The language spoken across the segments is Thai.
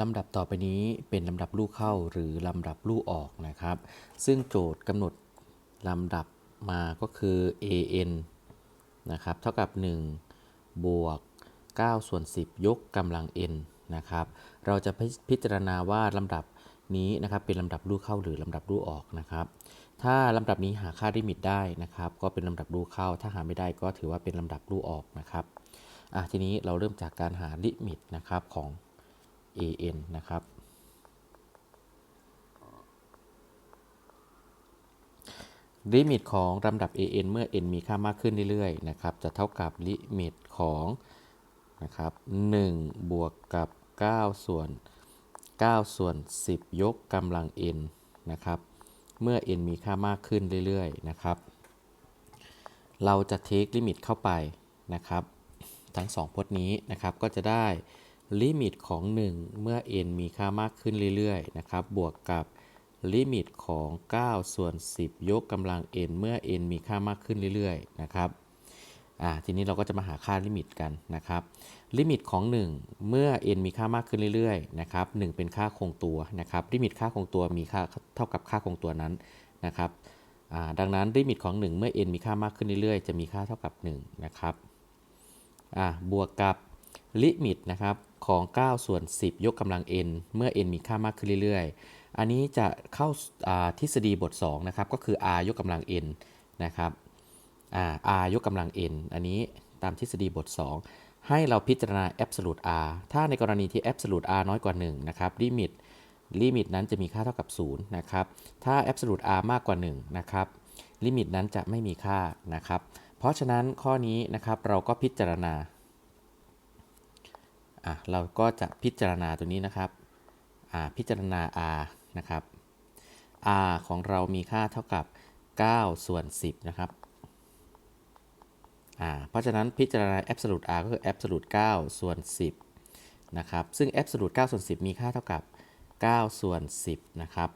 ลำดับต่อไปนี้เป็นลำดับลูกเข้าหรือลำดับลูกออกนะครับ ซึ่งโจทย์กำหนดลำดับมาก็คือ an นะครับ เท่ากับ 1 บวก 9 ส่วน 10 ยกกำลัง n นะครับ เราจะพิจารณาว่าลำดับนี้นะครับเป็นลำดับลูกเข้าหรือลำดับลูกออกนะครับ ถ้าลำดับนี้หาค่าลิมิตได้นะครับ ก็เป็นลำดับลูกเข้า ถ้าหาไม่ได้ก็ถือว่าเป็นลำดับลูกออกนะครับอะทีนี้เราเริ่มจากการหาลิมิตนะครับของ an นะครับ ลิมิตของลำดับ an เมื่อ n มีค่ามากขึ้นเรื่อยๆนะครับ จะเท่ากับลิมิตของนะครับ1บวกกับ 9 ส่วน 9 ส่วน 10 ยกกำลัง n นะครับ เมื่อ n มีค่ามากขึ้นเรื่อยๆนะครับ เราจะเทคลิมิตเข้าไปนะครับ ทั้ง 2 พจน์นี้นะครับ ก็จะได้ ลิมิตของ 1 เมื่อ n มีค่ามากขึ้นเรื่อยๆ นะครับ บวกกับลิมิตของ 9 ส่วน 10 ยกกำลัง n เมื่อ n มีค่ามากขึ้นเรื่อยๆ นะครับอ่าทีนี้เราก็จะมาหาค่าลิมิตกันนะครับ ลิมิตของ 1 เมื่อ n มีค่ามากขึ้นเรื่อยๆ นะครับ 1 เป็นค่าคงตัวนะครับ ลิมิตค่าคงตัวมีค่าเท่ากับค่าคงตัวนั้นนะครับอ่าดังนั้นลิมิตของ 1 เมื่อ n มีค่ามากขึ้นเรื่อยๆ จะมีค่าเท่ากับ1นะครับอ่าบวกกับลิมิตนะครับ ของ9ส่วน10 ยกกำลัง n เมื่อ n มีค่ามากขึ้นเรื่อยๆ อันนี้จะเข้าทฤษฎีบท2นะครับก็คือ r ยกกำลัง n นะครับอ่า r ยกกำลัง n อันนี้ตามทฤษฎีบท 2 ให้เราพิจารณา absolute r ถ้าในกรณีที่ absolute r น้อยกว่า 1 นะครับลิมิตลิมิตนั้นจะมีค่าเท่ากับ 0 นะครับ ถ้า absolute r มากกว่า 1 นะครับ ลิมิตนั้นจะไม่มีค่านะครับ เพราะฉะนั้นข้อนี้นะครับเราก็พิจารณา อะเราก็จะพิจารณาตัวนี้นะครับอ่าพิจารณา r นะครับ r ของเรามีค่าเท่ากับ 9 ส่วน 10 นะครับอ่าเพราะฉะนั้นพิจารณา absolute r ก็คือ absolute 9 ส่วน 10 นะครับ ซึ่ง absolute 9 ส่วน 10 มีค่าเท่ากับ 9 ส่วน 10 นะครับ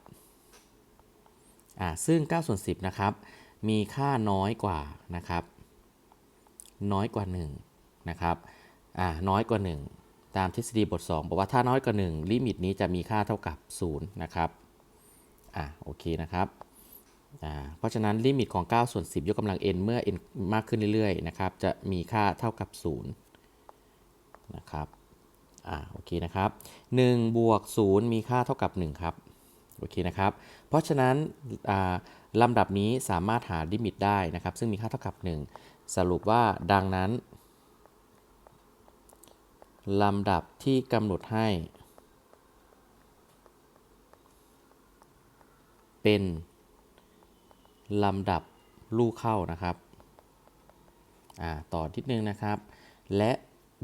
อ่าซึ่ง 9 ส่วน 10 นะครับ มีค่าน้อยกว่านะครับ น้อยกว่า 1 นะครับอ่าน้อยกว่า 1 ตามทฤษฎีบท 2 บอกว่าถ้าน้อยกว่า 1 ลิมิตนี้จะมีค่าเท่ากับ 0 นะครับ อ่าโอเคนะครับ อ่า เพราะฉะนั้นลิมิตของ 9 ส่วน 10 ยกกำลัง n เมื่อ n มากขึ้นเรื่อยๆ นะครับ จะมีค่าเท่ากับ 0 นะครับ อ่าโอเคนะครับ1บวก 0 มีค่าเท่ากับ 1 ครับ โอเคนะครับ เพราะฉะนั้น อ่าลำดับนี้สามารถหาลิมิตได้นะครับ ซึ่งมีค่าเท่ากับ 1 สรุปว่าดังนั้น ลำดับที่กำหนดให้ เป็นลำดับลูกเข้านะครับ ต่อทิดนึงนะครับ และ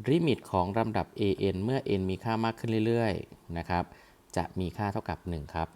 ลิมิตของลำดับ an เมื่อ n มีค่ามากขึ้นเรื่อยๆ นะครับ จะมีค่าเท่ากับ 1 ครับ